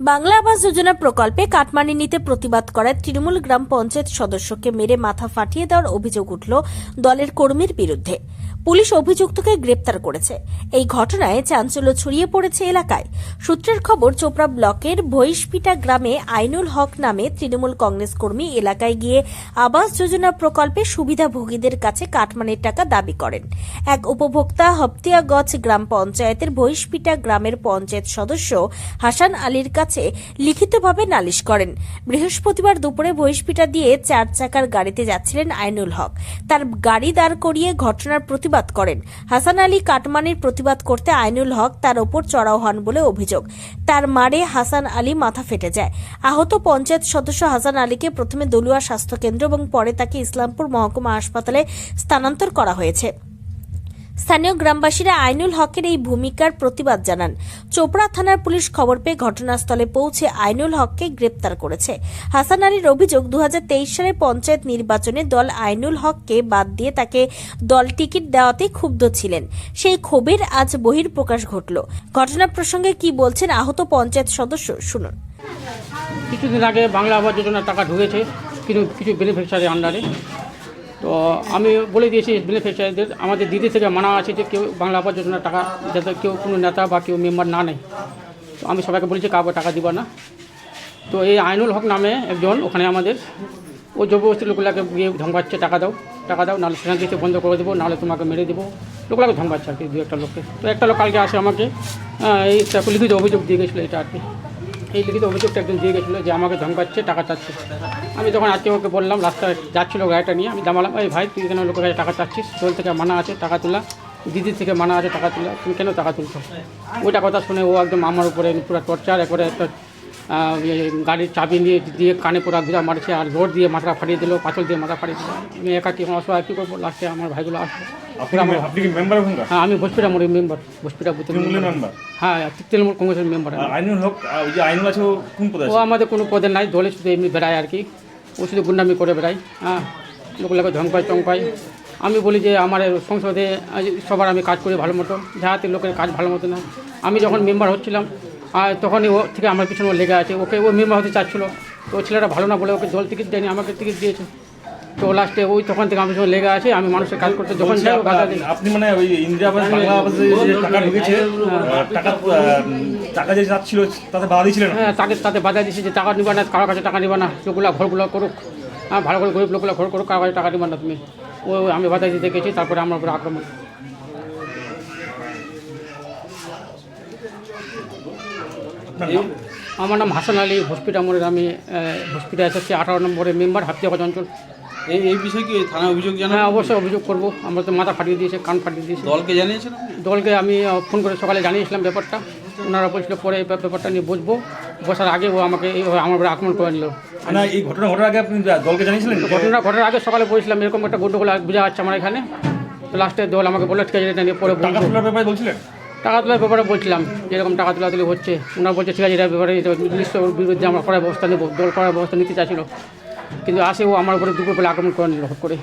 বাংলা আবাস যোজনা প্রকল্পে কাটমানি নিতে প্রতিবাদ করায় তৃণমূল গ্রাম পঞ্চায়েত সদস্যকে মেরে মাথা ফাটিয়ে দেওয়ার অভিযোগ উঠল দলের কর্মীর বিরুদ্ধে। পুলিশ অভিযুক্তকে গ্রেপ্তার করেছে। এই ঘটনায় চাঞ্চল্য ছড়িয়ে পড়েছে এলাকায়। সূত্রের খবর, চোপড়া ব্লকের ভৈশপিটা গ্রামে আইনুল হক নামে তৃণমূল কংগ্রেস কর্মী এলাকায় গিয়ে আবাস যোজনা প্রকল্পে সুবিধাভোগীদের কাছে কাটমানির টাকা দাবি করেন। এক উপভোক্তা হপ্তিয়াগঞ্জ গ্রাম পঞ্চায়েতের ভৈশপিটা গ্রামের পঞ্চায়েত সদস্য হাসান আলীর কাছে লিখিতভাবে নালিশ করেন। বৃহস্পতিবার দুপুরে ভৈশপিটা দিয়ে চার চাকার গাড়িতে যাচ্ছিলেন আইনুল হক। তার গাড়ি দাঁড় করিয়ে ঘটনার প্রতিবাদ করেন। হাসান আলী কাটমানির প্রতিবাদ করতে আইনুল হক তার ওপর চড়াও হন বলে অভিযোগ। তার মারে হাসান আলী মাথা ফেটে যায়। আহত পঞ্চায়েত সদস্য হাসান আলীকে প্রথমে দলুয়া স্বাস্থ্যকেন্দ্র এবং পরে তাকে ইসলামপুর মহকুমা হাসপাতালে স্থানান্তর করা হয়েছে। স্থানীয় গ্রামবাসীরা আইনুল হকের এই ভূমিকার প্রতিবাদ জানান। চোপড়া থানার পুলিশ খবর পেয়ে ঘটনাস্থলে পৌঁছে আইনুল হককে গ্রেপ্তার করেছে। হাসান আলীর অভিযোগ, দুহাজার তেইশ সালে পঞ্চায়েত নির্বাচনে দল আইনুল হককে বাদ দিয়ে তাকে দল টিকিট দেওয়াতে ক্ষুব্ধ ছিলেন। সেই ক্ষোভের আজ বহির প্রকাশ ঘটল। ঘটনা প্রসঙ্গে কি বলছেন আহত পঞ্চায়েত সদস্য, শুনুন। কিছুদিন আগে বাংলা আবাস যোজনার টাকা ঢুকেছে, কিন্তু কিছু বেনিফিশিয়ারি আন্ডারে তো আমি বলে দিয়েছি বেনিফিশিয়ারিদের আমাদের দিদি থেকে মানা আছে যে কেউ বাংলা আবাস যোজনার টাকা যাতে কেউ কোনো নেতা বা কেউ মেম্বার না নেয়। তো আমি সবাইকে বলেছি, কাউকে টাকা দিব না। তো এই আইনুল হক নামে একজন, ওখানে আমাদের। ও জবরদস্তি লোকগুলাকে গিয়ে ধমকাচ্ছে, টাকা দাও টাকা দাও, নাহলে সেখান থেকে বন্ধ করে দেবো, নাহলে তোমাকে মেরে দেবো। লোকগুলাকে ধমকাচ্ছে আর কি, দু একটা লোককে। তো একটা লোক কালকে আসে আমাকে এই লিখিত অভিযোগ দিয়ে গেছিল, এটা আর কি। এই লিখিত অভিযোগটা একজন দিয়ে গেছিল যে আমাকে ধমকাচ্ছে টাকা চাচ্ছে। আমি তখন আজকে ওকে বললাম রাস্তায় যাচ্ছিল গাড়িটা নিয়ে আমি দামালাম এই ভাই তুই কেন লোকের কাছে টাকা চাচ্ছিস? দোল থেকে মানা আছে টাকা তোলা। দিদির থেকে মানা আছে টাকা তোলা। তুমি কেন টাকা তুলছো? ওইটা কথা শুনে ও একদম আমার উপরে পুরো টর্চার একবারে একটা ইয়ে, গাড়ির চাবি নিয়ে দিয়ে কানে পুরো ঘুরা মারছে আর রোড দিয়ে মাথা ফাটিয়ে দিল পাঁচল দিয়ে মাথা ফাটিয়ে দিল। আমি একা কি অসহায় কী করব? লাস্টে আমার ভাইগুলো আসলো। আপনি কি- মেম্বার ওখানকার হ্যাঁ আমি হসপিটাল মোড়ের মেম্বার বুথের তৃণমূলের মেম্বার হ্যাঁ তৃণমূল কংগ্রেসের মেম্বার আইনুল হক ওই যে আইনুল আছে ও কোন পদে ও আমাদের কোনো পদে নাই দলে শুধু এমনি বেড়ায় আর কি। ও শুধু গুন্ডামি করে বেড়ায় হ্যাঁ লোকগুলোকে ধমকায় চমকায় আমি বলি যে আমার সংসদে সবার আমি কাজ করি ভালো মতো যাহাতে লোকের কাজ ভালো মতো না। আমি যখন মেম্বার হচ্ছিলাম আর তখনই ও থেকে আমার পিছনে ও লেগে আছে। ওকে ও মেম্বার হতে চাচ্ছিলো। তো ও ছেলেটা ভালো না বলে ওকে জল টিকিট দেয়নি আমাকে টিকিট দিয়েছে। তো লাস্টে ওই তখন থেকে আমি পিছনে লেগে আছে আমি মানুষের কাজ করতে যখন যাই আপনি- মানে ওই ইন্দিরা আবাস বাংলা আবাসে যে টাকা ঢুকেছে টাকা টাকা যে যাচ্ছিল তাতে বাধা দিয়েছিলেন? হ্যাঁ তাকে তাতে বাধা দিয়েছে যে টাকা নিবা না কারোর কাছে টাকা নিবা না লোকগুলো ঘরগুলো করুক হ্যাঁ ভালো করে গরিব লোকগুলো ঘর করুক কারোর কাছে টাকা নিবা না তুমি। ও আমি বাধা দিতে গেছি তারপরে আমার উপরে আক্রমণ। আমার নাম হাসান আলী হসপিটাল মোড়ের আমি হসপিটাল এসেছি আঠারো নম্বরের মেম্বার হাফতিয়াগঞ্জ অঞ্চল। এই এই বিষয়ে কি থানা অভিযোগ জানান হ্যাঁ অবশ্যই অভিযোগ করব। আমরা তো মাথা ফাটিয়ে দিয়েছে কান ফাটিয়ে দিয়েছে। দলকে জানিয়েছেন দলকে আমি ফোন করে সকালে জানিয়েছিলাম ব্যাপারটা। ওনারা বলছিল পরে এই ব্যাপারটা নিয়ে বুঝব বসার আগে ও আমাকে এইভাবে আমার উপরে আক্রমণ করে নিল। না এই ঘটনা ঘটার আগে আপনি দলকে জানিয়েছিলেন? ঘটনা ঘটার আগে সকালে বলেছিলাম এরকম একটা গন্ডগোল বোঝা যাচ্ছে আমার এখানে। তো লাস্টে দল আমাকে বলে ঠিক আছে এটা নিয়ে পরে টাকা তোলার ব্যাপারে বলছিলেন? টাকা তোলার ব্যাপারে বলছিলাম যেরকম টাকা তোলা তুলি হচ্ছে। ওনারা বলছে ঠিক আছে এটার ব্যাপারে এটা বিরুদ্ধে আমরা করার ব্যবস্থা নেব দল করার ব্যবস্থা নিতে চাইছিল। কিন্তু আসে ও আমার উপরে দুপুর বেলা আক্রমণ করে নিল করে।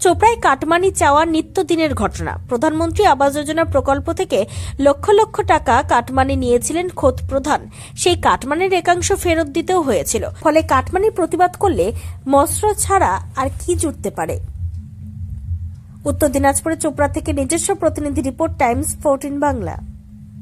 চোপড়ায় কাটমানি চাওয়া নিত্যদিনের ঘটনা। প্রধানমন্ত্রী আবাস যোজনা প্রকল্প থেকে লক্ষ লক্ষ টাকা কাটমানি নিয়েছিলেন খোদ প্রধান। সেই কাটমানির একাংশ ফেরত দিতেও হয়েছিল। ফলে কাটমানির প্রতিবাদ করলে মস্ত্র ছাড়া আর কি জুটতে পারে? উত্তর দিনাজপুরে চোপড়া থেকে নিজস্ব প্রতিনিধি report, times, fourteen Bangla.